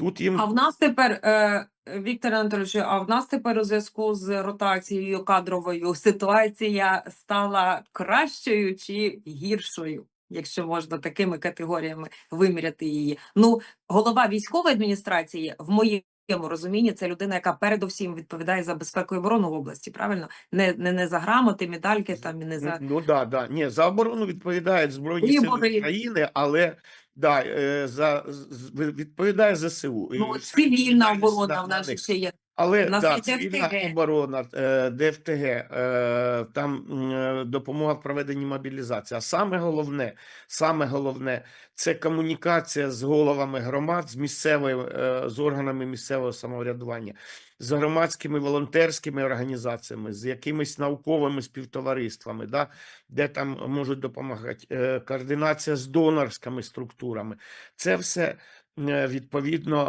Тут їм А в нас тепер, е, Віктор Анатолійович, а в нас тепер у зв'язку з ротацією кадровою ситуація стала кращою чи гіршою, якщо можна такими категоріями виміряти її. Ну, голова військової адміністрації, в моєму розумінні, це людина, яка передусім відповідає за безпеку і оборону в області, правильно? Не, не, не за грамоти, медальки там і не за. Ну да, да. Ні, за оборону відповідають Збройні Сили України, але да, е, за з- відповідає ЗСУ. Ну, цивільна оборона в нас ще є. Але цивільна оборона, е, ДФТГ, е, там е, допомога в проведенні мобілізації. А саме головне, саме головне це комунікація з головами громад, з місцевою, з органами місцевого самоврядування, з громадськими волонтерськими організаціями, з якимись науковими співтовариствами, да, де там можуть допомагати, координація з донорськими структурами. Це все відповідно